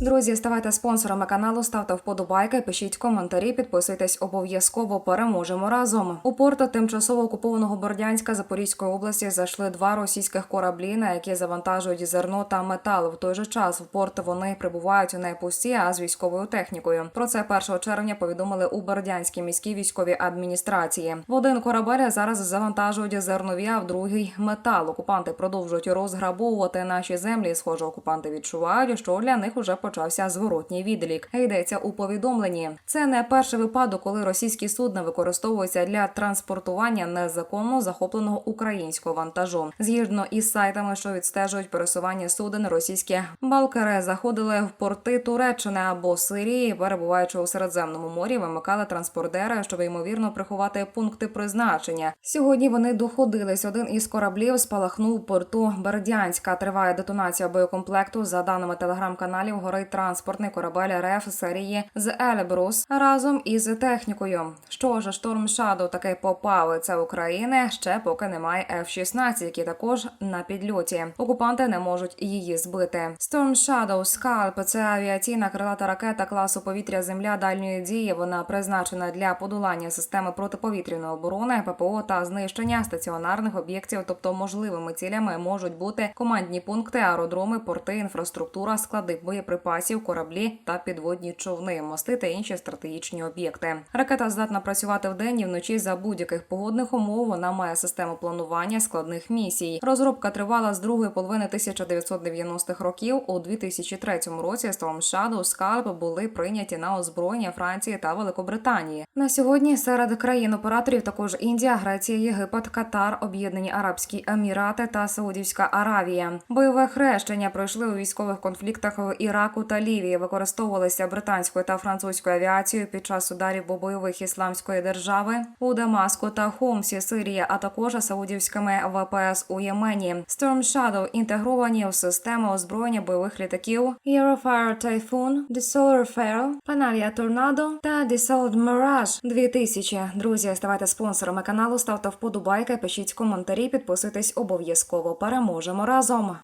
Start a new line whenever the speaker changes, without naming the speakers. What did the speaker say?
Друзі, ставайте спонсорами каналу, ставте вподобайки, пишіть коментарі, підписуйтесь обов'язково. Переможемо разом. У порт тимчасово окупованого Бордянська Запорізької області зайшли два російських кораблі, на які завантажують зерно та метал. В той же час в порт вони прибувають не пусті, а з військовою технікою. Про це 1 червня повідомили у Бердянській міській військовій адміністрації. В один корабель зараз завантажують зернові, а в другий метал. Окупанти продовжують розграбовувати наші землі. Схоже, окупанти відчувають, що для них уже почався зворотній відлік. Йдеться у повідомленні. Це не перший випадок, коли російські судна використовуються для транспортування незаконно захопленого українського вантажу. Згідно із сайтами, що відстежують пересування суден, російські балкери заходили в порти Туреччини або Сирії, перебуваючи у Середземному морі, вимикали транспордери, щоб ймовірно приховати пункти призначення. Сьогодні вони доходились. Один із кораблів спалахнув порту Бердянська. Триває детонація боєкомплекту. За даними телеграм-каналів, транспортний корабель РФ серії з Елебрус разом із технікою. Що ж, шторм Shadow таки попав. Це України ще поки немає F-16, які також на підльоті. Окупанти не можуть її збити. Storm Shadow Scalp – це авіаційна крилата ракета класу повітря Земля дальньої дії. Вона призначена для подолання системи протиповітряної оборони, ППО та знищення стаціонарних об'єктів. Тобто можливими цілями можуть бути командні пункти, аеродроми, порти, інфраструктура, склади боєприпасів, кораблі та підводні човни, мости та інші стратегічні об'єкти. Ракета здатна працювати вдень і вночі за будь-яких погодних умов. Вона має систему планування складних місій. Розробка тривала з другої половини 1990-х років. У 2003 році Storm Shadow Scalp були прийняті на озброєння Франції та Великобританії. На сьогодні серед країн-операторів також Індія, Греція, Єгипет, Катар, Об'єднані Арабські Емірати та Саудівська Аравія. Бойове хрещення пройшли у військових конфліктах в Іраку та Лівії. Використовувалися британською та французькою авіацією під час ударів по бойових ісламської держави у Дамаску та Хомсі, Сирія, а також саудівськими ВПС у Ємені. Storm Shadow інтегровані в систему озброєння бойових літаків Eurofire Typhoon, Dassault Fair, Panavia Tornado та Dassault Mirage 2000. Друзі, ставайте спонсорами каналу, ставте вподобайки, пишіть коментарі, підписуйтесь обов'язково. Переможемо разом.